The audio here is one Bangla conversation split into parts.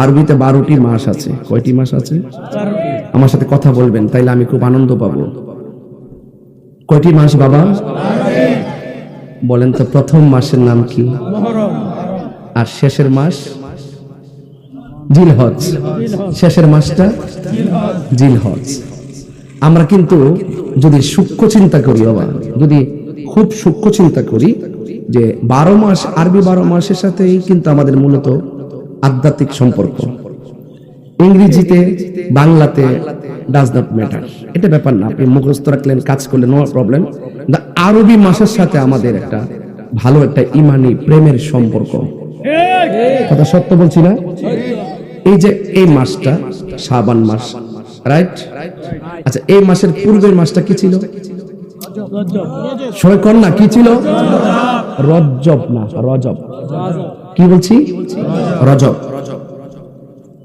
আরবিতে বারোটি মাস আছে। কয়টি মাস আছে? আমার সাথে কথা বলবেন, তাইলে আমি খুব আনন্দ পাবো। কয়টি মাস বাবা? বলেন তো, প্রথম মাসের নাম কি? আর শেষের মাস? জিলহজ। শেষের মাসটা? জিলহজ। আমরা কিন্তু যদি সূক্ষ্ম চিন্তা করি বাবা, যদি খুব সূক্ষ্ম চিন্তা করি যে বারো মাস, আরবি বারো মাসের সাথেই কিন্তু আমাদের মূলত আধ্যাত্মিক সম্পর্ক। ইংরেজিতে, বাংলাতে ডাজ নট ম্যাটার এটা ব্যাপার না, আপনি মুখস্থ রাখলেন, কাজ করলেন নো প্রবলেম আরবি মাসের সাথে আমাদের একটা ভালো একটা ইমানি প্রেমের সম্পর্ক। কথা সত্য বলছি না? এই যে এই মাসটা, শাবান মাস রাইট আচ্ছা এই মাসের পূর্বের মাসটা কি ছিল? সবাই না, কি ছিল? রজব না রজব। কি বলছি? রজব।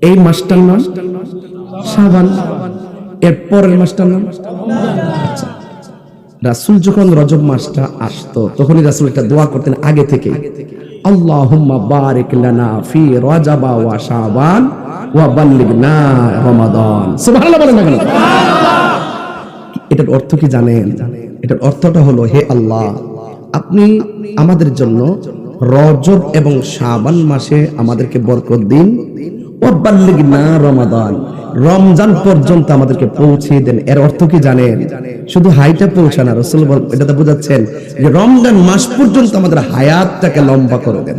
এই মাসটার নাম শাবান। এর পরের মাসটার নাম আচ্ছা। রাসুল যখন রজব মাসটা আসতো, তখনই রাসুল একটা দোয়া করতেন আগে থেকে। আল্লাহুম্মা বারিক লানা ফি রজাবা ওয়া শাবান ওয়া বাল্লিগনা রমাদান। সুবহানাল্লাহ বলেন না কেন? এটার অর্থ কি জানেন? এটার অর্থটা হলো, হে আল্লাহ, আপনি আমাদের জন্য রজব এবং শাবান মাসে আমাদেরকে বরকত দিন। ওয়াবাল্লিগ না রমাদান। রমজান পর্যন্ত আমাদেরকে পৌঁছে দেন। এর অর্থ কি জানেন? শুধু হাইটা পৌঁছানা, রসুল বল- এটাতে বোঝাচ্ছেন যে রমজান মাস পর্যন্ত আমাদের হায়াতটাকে লম্বা করে দেন।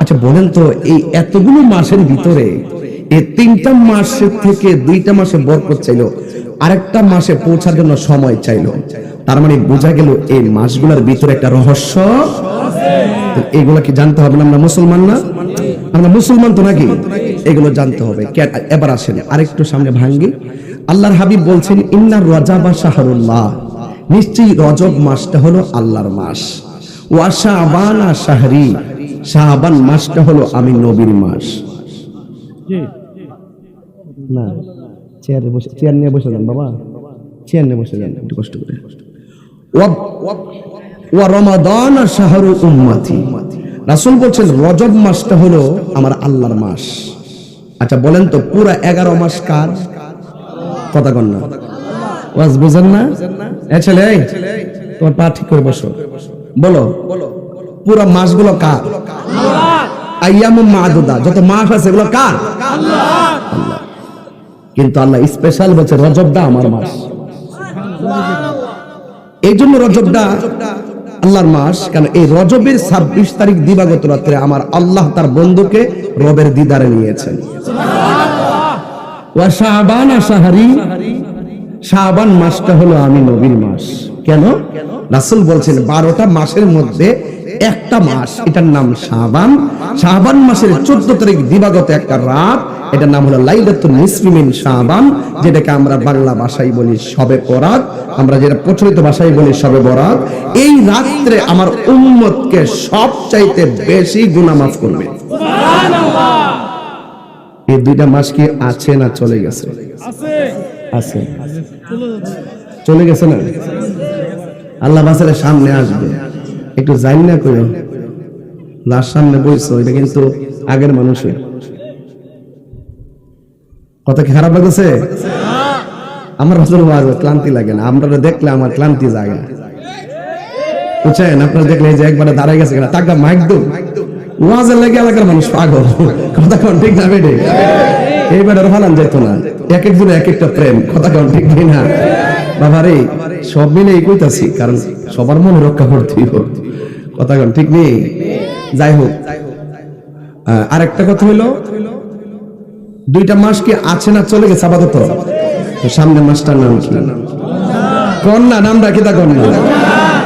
আচ্ছা বলেন তো, এই এতগুলো মাসের ভিতরে এই তিনটা মাসের থেকে দুইটা মাসে বরকত চাইলো, আরেকটা মাসে পৌঁছার জন্য সময় চাইলো। তার মানে বোঝা গেল এই মাসগুলোর ভিতরে একটা রহস্য তো এগুলা কি জানতে হবে না আমরা মুসলমান না? আমরা মুসলমান তো নাকি? এগুলো জানতে হবে। এবার আসেন আরেকটু সামনে ভাঙ্গি। আল্লাহর হাবিব বলছেন ইন্নার রজাবা শাহরুল্লাহ। নিশ্চয়ই রজব মাসটা হলো আল্লাহর মাস। ওয়া শাবানা শাহরি। শাবান মাসটা হলো আমি নবীর মাস। না চেয়ারে বসে চেয়ার নিয়ে বসে যান বাবা। চেয়ার নিয়ে বসে যান একটু কষ্ট করে। ওয়া- রমাদান শাহরু উম্মতি। রাসূল বলছেন, রজব মাসটা হলো আমার আল্লাহর মাস। আচ্ছা বলেন তো, পুরা এগারো মাস কার? কথা কন বুঝেন না? ছেলে, তোমার পা ঠিক করে বসো। বলো, পুরা মাসগুলো কার? আইয়াম মাদুদা, যত মাস আছে এগুলো কার? আল্লাহ। কিন্তু আল্লাহ স্পেশাল বলছে, রজবটা আমার মাস। এই জন্য রজবটা আল্লাহর মাস কারণ এই রজবের ছাব্বিশ তারিখ দিবাগত রাত্রে আমার আল্লাহ তার বন্ধুকে রবের দিদারে নিয়েছেন। শাবান মাসটা হলো আমি নবীর মাস। কেন? রাসূল বলছেন, বারোটা মাসের মধ্যে একটা মাস, এটার নাম শাবান। শাবান মাসের চোদ্দ তারিখ দিবাগত একটা রাত এটার নাম হলো লাইলাতুল নিসফিমিন শাবান যেটাকে আমরা বাংলা ভাষায় বলি সবে বরাত। আমরা যেটা প্রচলিত ভাষায় বলি সবে বরাত। এই রাত্রে আমার উম্মতকে সবচাইতে বেশি গুনাহ মাফ করবে। এই দুইটা মাস কি আছে না চলে গেছে? আছে। চলে গেছে না? আল্লাহ বাসারের সামনে আসবে। একটু জানি না কইও। লাশ সামনে বইছো এটা কিন্তু আগের মানুষের। কথা কি খারাপ লাগতেছে? আমার ওয়াজ ক্লান্তি লাগে না। আপনারা দেখলে আমার ক্লান্তি জাগে না। বুঝছেন? আপনারা দেখলে যে একবারে দাঁড়ায় গেছে কিনা টাকা মাইক দো। এলাকার মানুষ পাগল। কথা কোন ঠিক না ফালান যেত না। এক একজন এক একটা প্রেম। কথা কোন ঠিক না? বাবা রে সব মিলে কারণ সবার মনে রক্ষা করতেই হোক কথা কোন ঠিক নেই? যাই হোক। আরেকটা কথা হইল দুইটা মাস কি আছে না চলে গেছে আপাতত? তো সামনের মাসটার নাম কি? কন্যা নাম রাখি তা কন্যা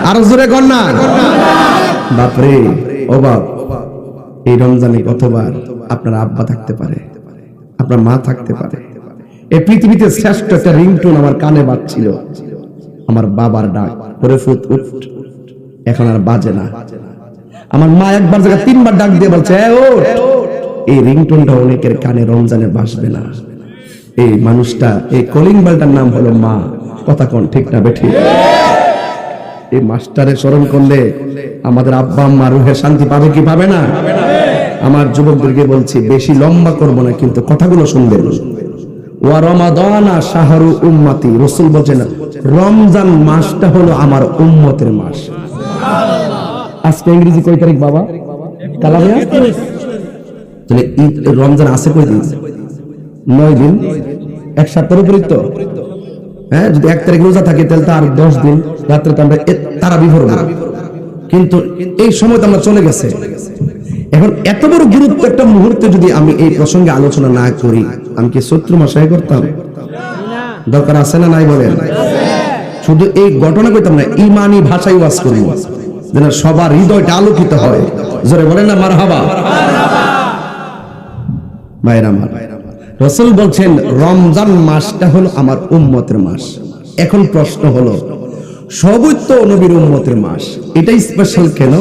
আরও জোরে কন্যা বাপরে ও বাপ এই রমজানে কতবার আপনার আব্বা থাকতে পারে আপনার মা থাকতে পারে? এই পৃথিবীতে শ্রেষ্ঠ একটা রিংটোন আমার কানে বাজছিল। আমার বাবার ডাক করে ফুট উঠ। এখন আর বাজে না। আমার মা একবার জায়গা তিনবার ডাক দিয়ে বলছে "এ, ওঠ।" এই রিংটোনটা অনেকের কানে রমজানে বাসবে না। এই মানুষটা, এই কলিং বেলটার নাম হলো মা। কথা কোন ঠিক না বেঠি এই মাস্টারে স্মরণ করলে আমাদের আব্বা আম্মা রুহে শান্তি পাবে কি পাবে না? আমার যুবকদেরকে বলছি, বেশি লম্বা করব না, কিন্তু কথাগুলো শুনবেন। ওয়া রমাদানা শাহরু উম্মতি। রসুল বলছেন, রমজান মাসটা হলো আমার উম্মতের মাস। আজকে ইংরেজি কয় তারিখ বাবা? তাহলে ঈদ, রমজান আছে কয় দিন নয় দিন এক সপ্তাহের উপরে তো হ্যাঁ যদি এক তারিখ রোজা থাকে, তাহলে তো আর দশ দিন। রাত্রে তো আমরা তারা বিভরব কিন্তু এই সময় তো আমরা চলে গেছে। এখন এত বড় গুরুত্ব একটা মুহূর্তে যদি আমি এই প্রসঙ্গে আলোচনা না করি, আমি কি শত্রু মাসায় করতাম? দরকার আছে না নাই বলেন? শুধু এই ঘটনা কইতাম না, ইমানি ভাষায় ওয়াজ করি যেন সবার হৃদয়টা আলোকিত হয়। জোরে বলেন না মার হাবা ভাইরা আমার। রসুল বলছেন, রমজান মাসটা হলো আমার উম্মতের মাস। এখন প্রশ্ন হলো, সবই তো নবীর উম্মতের মাস। এটাই স্পেশাল কেন?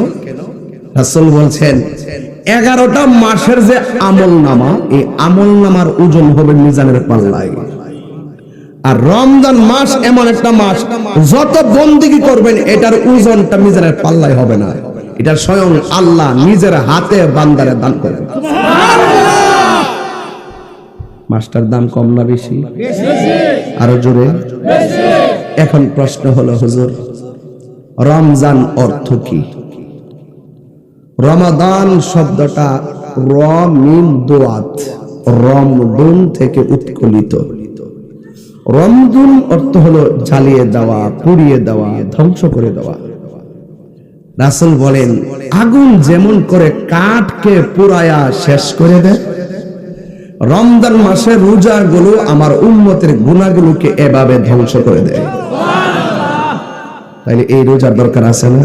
রাসূল বলছেন, এগারোটা মাসের যে আমল নামা, এই আমল নামার ওজন হবে মিজানের পাল্লায়। আর রমজান মাস এমন একটা মাস, যত বন্দিগি করবেন, এটার ওজনটা মিজানের পাল্লায় হবে না। এটা স্বয়ং আল্লাহ নিজের হাতে বান্দারে দান করবে মাসটার দাম কম না বেশি? আরও জোরে। এখন প্রশ্ন হলো, হুজুর, রমজান অর্থ কি? রমাদান শব্দটা রমিম দোয়াত, রমদুন থেকে উৎকলিত। রমদুন অর্থ হলো জ্বালিয়ে দেওয়া, পুড়িয়ে দেওয়া, ধ্বংস করে দেওয়া। রাসূল বলেন, আগুন যেমন করে কাঠকে পুরায়া শেষ করে দেয় রমজান মাসে রোজাগুলো আমার উম্মতের গুণাগুলোকে এভাবে ধ্বংস করে দেয়। তাইলে এই রোজার দরকার আছে না?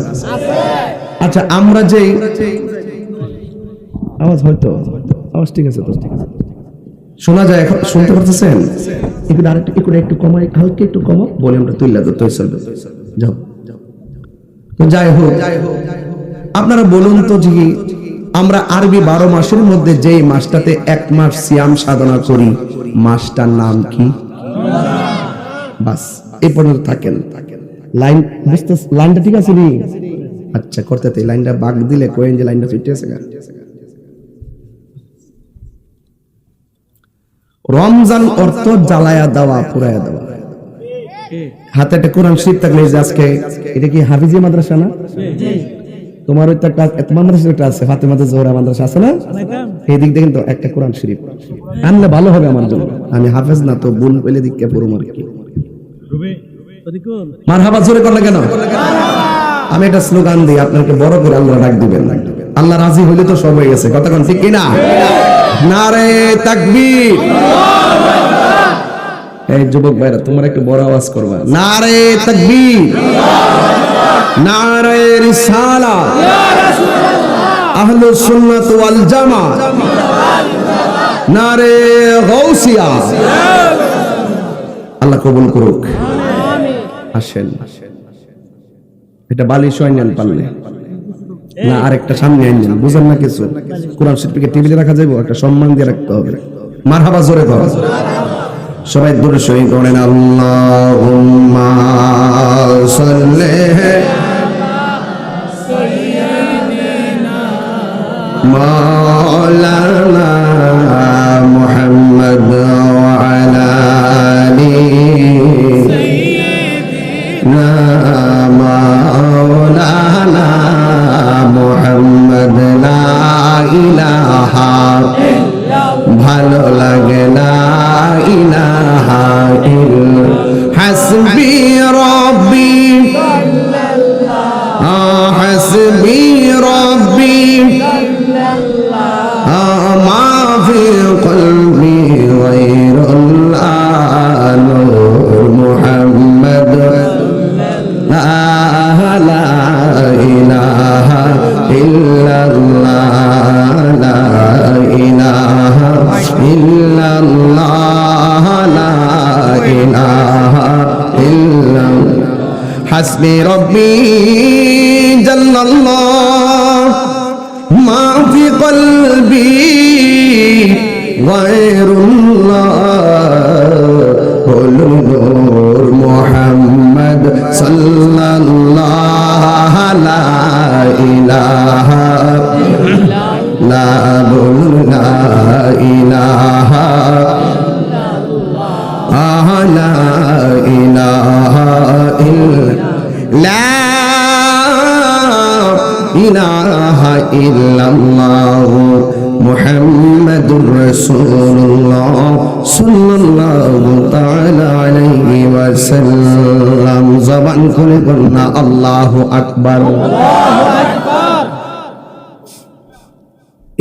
আচ্ছা আমরা যে আওয়াজ হয়তো আওয়াজ ঠিক আছে তো? ঠিক আছে শোনা যায় এখন? শুনতে পারতেছেন? একটু আরেকটু একটু একটু কমাই হালকা একটু কমো ভলিউমটা তুললে তো তুই চলবে যাও। তো যাই হোক আপনারা বলুন তো যে আমরা আরবি বারো মাসের মধ্যে যেই মাসটাতে এক মাস সিয়াম সাধনা করি মাসটার নাম কি? বাস এই পর্যন্ত থাকেন। লাইন বুঝতে লাইনটা ঠিক আছে নি? আচ্ছা করতে লাইনটা বাগ দিলে কোয়েন যে লাইনটা ফিটে আছে রমজান অর্থ জ্বালায়া দেওয়া পুরায়া দেওয়া। হাতে একটা কোরআন শরীফ থাকলে আজকে এটা কি হাফিজি মাদ্রাসা না? তোমার ওই তো একটা তোমার মাদ্রাসা একটা আছে ফাতেমাতে জোহরা মাদ্রাসা আছে না? এই দিক দিয়ে কিন্তু একটা কোরআন শরীফ। আনলে ভালো হবে আমার জন্য। আমি হাফেজ না তো পেলে দিককে কি মার হাবা জোরে করলে কেন? আমি একটা স্লোগান দিই আপনাকে বড় করে আল্লাহ ডাক দিবেন। আল্লাহ রাজি হইলে তো সব হয়ে গেছে। কথা কোন ঠিক কিনা? নারে তাকবীর। এই যুবক ভাইরা তোমরা একটু বড় আওয়াজ করবা। নারে তাকবীর। নারে রিসালা। জামাত নারে গাউসিয়া। আল্লাহ কবুল করুক। আসেন। এটা বালিশ পারলে। না, আরেকটা সামনে আইনেন বুঝেন না কিছু? কোরআন শরীফকে টেবিলে রাখা যাবে একটা সম্মান দিয়ে রাখতে হবে। মারহাবা জোরে কর। সবাই দূরে সই করেন আল্লাহুম্মা সাল্লি মৌলানা ইল্লাল্লাহ, লা ইলাহা ইল্লাল্লাহ। হাসবি রব্বি জাল্লাল্লাহ মা ফি কলবি গায়রুল্লাহ হুল নূর মুহাম্মদ সাল্লাল্লাহ, লা ইলাহা লা ইলাহা ইল্লাল্লাহু মুহাম্মাদুর রাসূলুল্লাহ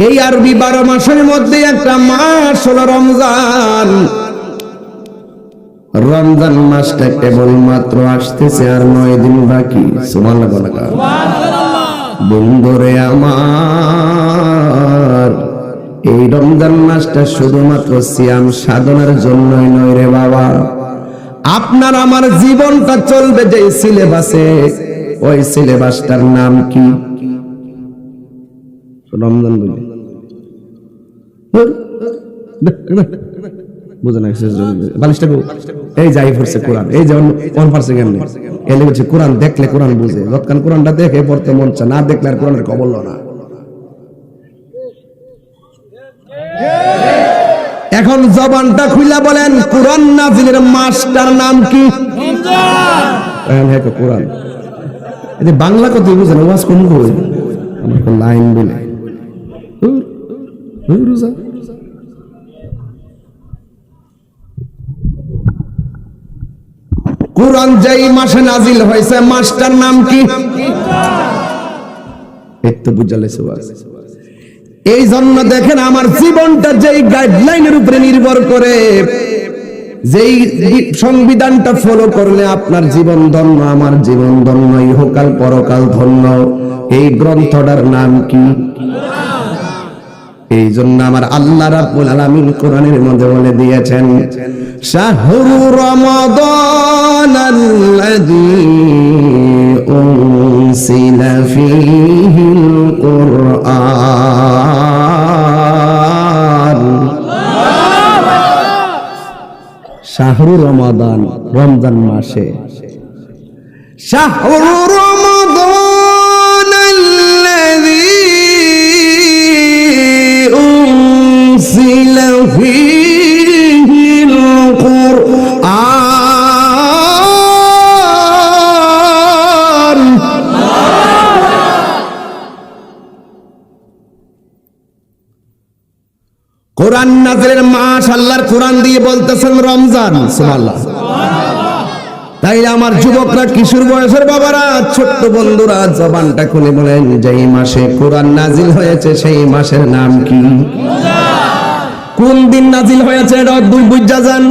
এই আরবি বারো মাসের মধ্যে একটা মাস হলো রমজান। রমজান মাসটা কেবলমাত্র আসতেছে আর নয় দিন বাকি। বলা বন্ধুরে আমার, এই রমজান মাসটা শুধুমাত্র সিয়াম সাধনার জন্যই নয় রে বাবা। আপনার আমার জীবনটা চলবে যে সিলেবাসে, ওই সিলেবাসটার নাম কি? রমজান বলি। বুঝে না বালিশটা? এই যাই পড়ছে কোরআন এই পারছে কেমনে এলে বলছে কোরআন দেখলে কোরআন বুঝে কোরআনটা দেখে পড়তে মন না দেখলে আর কোরআনের না এখন জবানটা বলেন কোরআন নাজিলের মাসটার নাম কি হ্যাঁ কোরআন যে বাংলা কত বুঝেন ওয়াজ কোন কই আমার লাইন বলে রোজা। কোরআন যেই মাসে নাজিল হয়েছে, মাসটার নাম কি? তো বুঝালে এই জন্য দেখেন আমার জীবনটা যেই গাইডলাইনের উপরে নির্ভর করে, যেই সংবিধানটা ফলো করলে আপনার জীবন ধন্য, আমার জীবন ধন্য ইহকাল পরকাল ধন্য। এই গ্রন্থটার নাম কি? এই জন্য আমার আল্লাহ রাব্বুল আলামিন কোরআনের মধ্যে বলে দিয়েছেন, শাহরু রমাদান আল্লাযী উনসিলা ফীহিল কুরআন। শাহরু রমাদান, রমজান মাসে। শাহরু কোরআন নাজরের মাস আল্লাহর কোরআন দিয়ে বলতেছেন রমজান। সুবহানাল্লাহ। তাই আমার যুবকরা কিশোর বয়সের বাবারা, ছোট্ট বন্ধুরা, জবানটা খুলে বলেন যেই মাসে কোরআন নাজিল হয়েছে, সেই মাসের নাম কি? কোন দিন নাজিল হয়েছে এটা দুই বুঝা যান?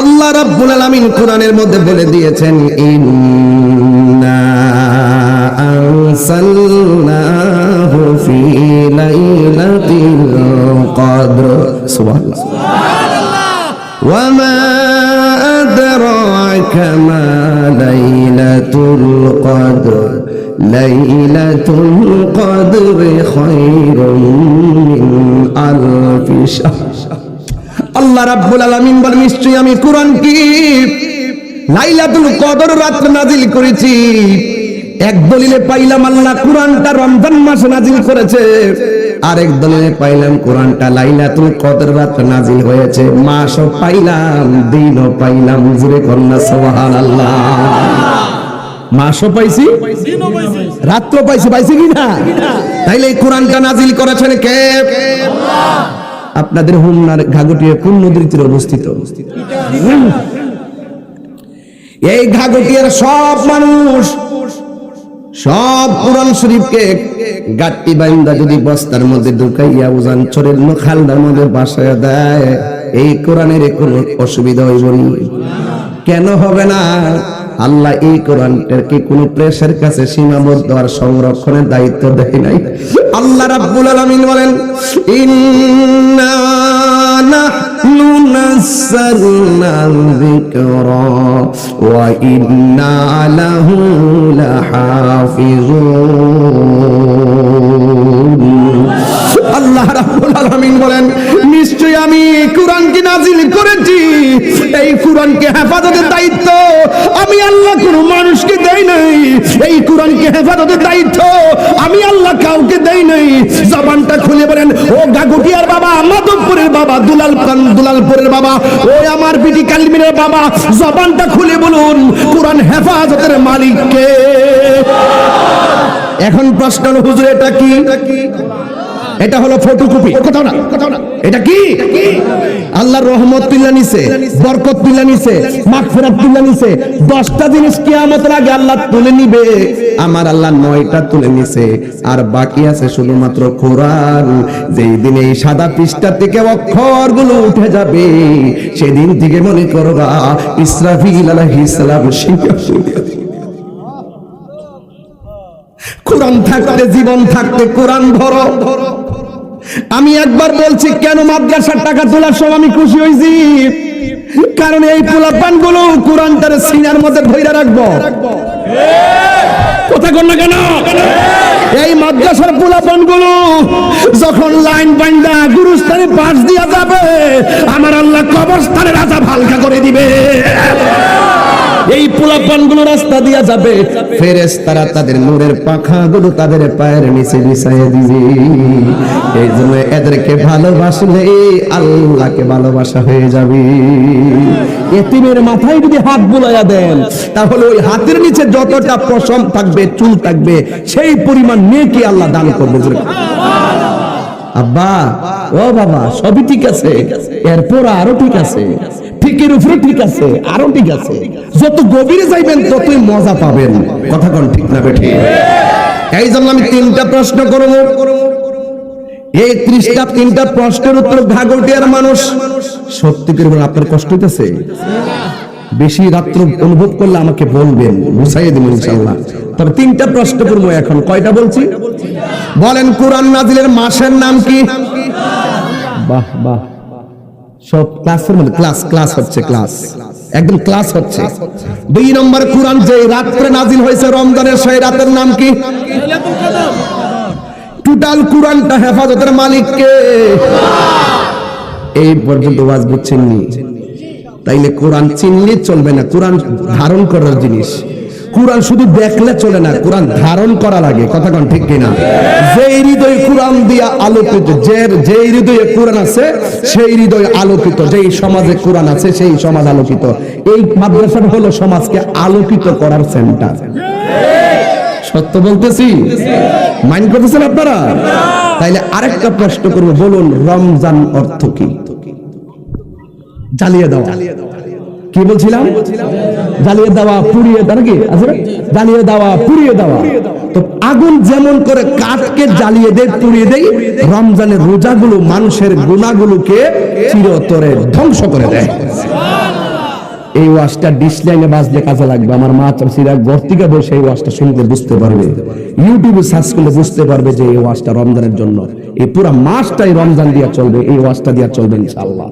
আল্লাহ রাব্বুল আলামিন কোরআনের মধ্যে বলে দিয়েছেন, ইন্না আনসালনাহু وما أدراك ما ليلة القدر ليلة القدر خير من ألف شهر আল্লাহ রাব্বুল আলামিন বলে নিশ্চয়ই আমি কোরআন কি লাইলাতুল কদর রাত নাজিল করেছি এক দলিলে পাইলাম আল্লাহ কোরআনটা রমজান মাসে নাজিল করেছে আরেক দলিলে পাইলাম কোরআনটা। লাইলাতুল কদর রাত নাজিল হয়েছে। মাসও পাইলাম, দিনও পাইলাম। জুরে কন্যা, সুবহানাল্লাহ। মাসও পাইছি রাত্র পাইছি। পাইছি কি না? তাইলে এই কোরআনটা নাজিল করেছেন কে? আপনাদের হুমনার ঘাগটিয়া কোন নদীর তীরে অবস্থিত? এই ঘাগটিয়ার সব মানুষ সব কোরআন শরীফকে গাট্টি বাইন্দা যদি বস্তার মধ্যে ঢুকাইয়া উজান চরের খালদার মধ্যে বাসায় দেয়, এই কোরআনের কোনো অসুবিধা হইব কেন হবে না? আল্লাহ এই কোরআনটাকে কোনো প্রেসের কাছে সীমাবদ্ধ আর সংরক্ষণের দায়িত্ব দেয় নাই। আল্লাহ রাব্বুল আলামিন বলেন, ইন্না نزلنا الذكرى وإنا له لحافظون. আল্লাহ রাব্বুল আলামিন বলেন, নিশ্চয়ই আমি কোরআনকে নাজিল করেছি। এই কোরআনকে হেফাজতের দায়িত্ব আমি আল্লাহ কোন মানুষকে দেই নাই। এই কোরআনকে হেফাজতের দায়িত্ব আমি আল্লাহ কাউকে দেই নাই। জবানটা খুলে বলেন, ও গাগুটিয়ার বাবা, মাধবপুরের বাবা দুলাল দুলালপুরের বাবা, ও আমার বিটি কালমিনের বাবা, জবানটা খুলে বলুন, কোরআন হেফাজতের মালিককে। এখন প্রশ্ন হুজুর, এটা কি? এটা হলো ফটোকপি কোথাও না কোথাও না। এটা কি? আল্লাহর রহমত তুল্লা নিছে বরকত তুল্লা নিছে মাগফিরাত তুল্লা নিছে। দশটা জিনিস কিয়ামতের আগে আল্লাহ তুলে নিবে। আমার আল্লাহ নয়টা তুলে নিছে আর বাকি আছে শুধুমাত্র কোরআন। যেই দিন এই সাদা পৃষ্ঠা থেকে অক্ষরগুলো উঠে যাবে সেদিন থেকে মনে করবা ইসরাফিল আলাইহিস সালাম সিংহাসনে কোরআন থাকতে জীবন থাকতে কোরআন ধরো ধরো। আমি একবার বলছি, কেন মাদ্রাসার টাকা তোলার সময় আমি খুশি হয়েছি? কারণ এই পোলাপানগুলো কোরআনটার সিনার মধ্যে ধৈরা রাখব। কথা কর না কেন? এই মাদ্রাসার পোলাপানগুলো যখন লাইন বাইন্দা গুরুস্থানে পাশ দিয়া যাবে, আমার আল্লাহ কবরস্থানের আজাব হালকা করে দিবে। এই পোলাপানগুলো রাস্তা দিয়া যাবে। ফেরেস তারা তাদের নূরের পাখা গুলো তাদের পায়ের নিচে বিছাইয়ে দিবে। এই জন্য এদেরকে ভালোবাসলে আল্লাহকে ভালোবাসা হয়ে যাবে। এতিমের মাথায় যদি হাত বুলাইয়া দেন তাহলে ওই হাতের নিচে যতটা পশম থাকবে চুল থাকবে সেই পরিমাণ নেকি আল্লাহ দান করবে আব্বা ও বাবা সবই ঠিক আছে। এরপর আরও ঠিক আছে। ঠিকের উপরে ঠিক আছে, আরও ঠিক আছে। যত গভীরে যাইবেন, ততই মজা পাবেন। কথা কোন ঠিক না বেঠি? এই জন্য আমি তিনটা প্রশ্ন করব। এই ত্রিশটা তিনটা প্রশ্নের উত্তর ঘাগটিয়ার মানুষ। আপনার কষ্ট হইতেছে? বেশি রাত্র অনুভব করলে আমাকে বলবেন বুঝাইয়ে দেবেন তবে তিনটা প্রশ্ন করব এখন। কয়টা বলছি? বলেন, কোরআন নাজিলের মাসের নাম কি? বাহ বাহ। সব ক্লাসের মধ্যে ক্লাস ক্লাস হচ্ছে ক্লাস একদম ক্লাস হচ্ছে। দুই নম্বর কোরআন যে রাত্রে নাজিল হয়েছে রমজানের সেই রাতের নাম কি? টোটাল কোরআনটা হেফাজতের মালিককে। এই পর্যন্ত ওয়াজ বুঝছেননি? তাইলে কোরআন চিনলে চলবে না। কোরআন ধারণ করার জিনিস। কোরআন শুধু দেখলে চলে না, কোরআন ধারণ করা লাগে, কথা কোন ঠিক কিনা? যে হৃদয় কোরআন দিয়া আলোকিত যে যে হৃদয়ে কোরআন আছে, সেই হৃদয় আলোকিত, যেই সমাজে কোরআন আছে, সেই সমাজ আলোকিত। এই মাদ্রাসাটা হলো সমাজকে আলোকিত করার সেন্টার সত্য বলতেছি? মাইন্ড করতেছেন আপনারা? তাইলে আরেকটা প্রশ্ন করব, বলুন, রমজান অর্থ কি? জ্বালিয়ে দেওয়া কি বলছিলাম? জ্বালিয়ে দেওয়া, পুড়িয়ে দেওয়া কি আছে? জ্বালিয়ে দেওয়া, পুড়িয়ে দেওয়া। তো আগুন যেমন করে কাঠকে জ্বালিয়ে দেয়, পুড়িয়ে দেয়, রমজানের রোজাগুলো, মানুষের গুণাগুলোকে চিরতরে ধ্বংস করে দেয়। এই ওয়াজটা ডিসলাইনে বাজলে কাজে লাগবে। আমার মা চাষিরা বসে এই ওয়াজটা শুনতে বুঝতে পারবে। ইউটিউবে সার্চ করলে বুঝতে পারবে যে এই ওয়াজটা রমজানের জন্য। এই পুরো মাসটাই রমজান দিয়া চলবে, এই ওয়াজটা দিয়া চলবে ইনশাআল্লাহ।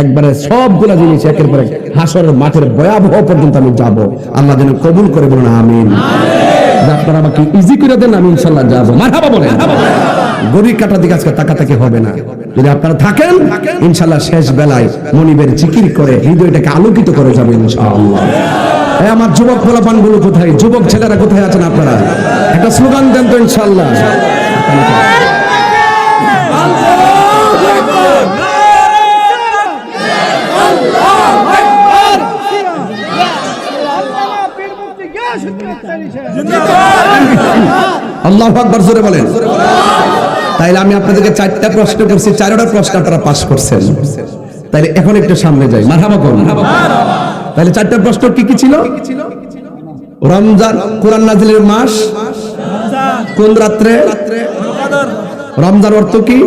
একবারে সবগুলা জিনিস একের পর এক হাসরের মাঠের ভয়াবহ পর্যন্ত আমি যাব। আল্লাহ যেন কবুল করে বলুন, আমিন। আপনারা আমাকে ইজি করে দেন, আমি ইনশাল্লাহ যাব। মারহাবা বলেন। গরিব কাটা দিকে আজকে তাকাতাকি হবে না। যদি আপনারা থাকেন ইনশাল্লাহ শেষ বেলায় মনিবের জিকির করে, হৃদয়টাকে আলোকিত করে যাবে ইনশাআল্লাহ। আমার যুবক পোলাপানগুলো কোথায়? যুবক ছেলেরা কোথায় আছেন আপনারা? একটা স্লোগান দেন তো ইনশাআল্লাহ। আল্লাহ আকবার জোরে বলেন। তাইলে আমি আপনাদেরকে চারটা প্রশ্ন করছি, চারটা প্রশ্ন আপনারা পাস করছেন। তাইলে এখন একটু সামনে যাই। মারহাবা করুন। তাইলে চারটা প্রশ্ন কি কি ছিল? রমজান, কোরআন নাজিলের মাস। কোন রাত্রে? রমজান অর্থ কি?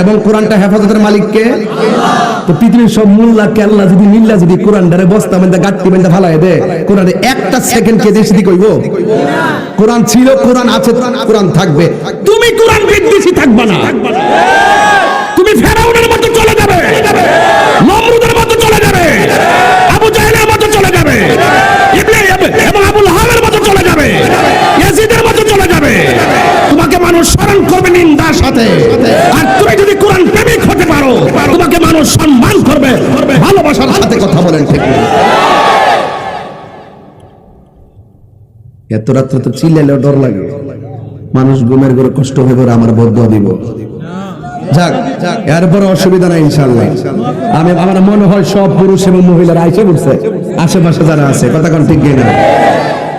এবং কোরআনটা হেফাজতের মালিককে? তো পৃথিবীর সব মুল্লা, কেল্লা যদি মিল্লা যদি কোরআন ডারে বস্তা মেন্দা গাঁটটি মেন্দা ফালাই দে কোরআনে একটা সেকেন্ড কে দেশি কইব? কোরআন ছিল, কোরআন আছে, কোরআন থাকবে। তুমি কোরআন বিদ্বেষী থাকবা না। তুমি ফেরাউনের মতো চলে যাবে। নমরুদের মতো চলে যাবে। আবু জাহেলের মতো চলে যাবে। এবং আবুল হামের মতো চলে যাবে। ইয়াজিদের মতো চলে যাবে। তোমাকে মানুষ স্মরণ করবে নিন্দার সাথে। সম্মান করবে ভালোবাসার সাথে কথা বলেন, ঠিক এত রাত্রে তো চিলেলে ডর লাগে। মানুষ গুমের ঘরে কষ্ট হয়ে করে আমার বদ্ধ দিব। যাক এরপরে অসুবিধা নাই ইনশাল্লাহ আমি, আমার মনে হয় সব পুরুষ এবং আইসে আশেপাশে যারা আছে, কথা কোন ঠিক না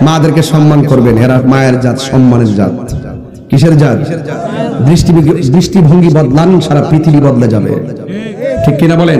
মাদেরকে সম্মান করবেন, এরা মায়ের জাত, সম্মানের জাত। কিসের জাত? দৃষ্টি দৃষ্টিভঙ্গি বদলান, সারা পৃথিবী বদলে যাবে। ঠিক কিনা বলেন?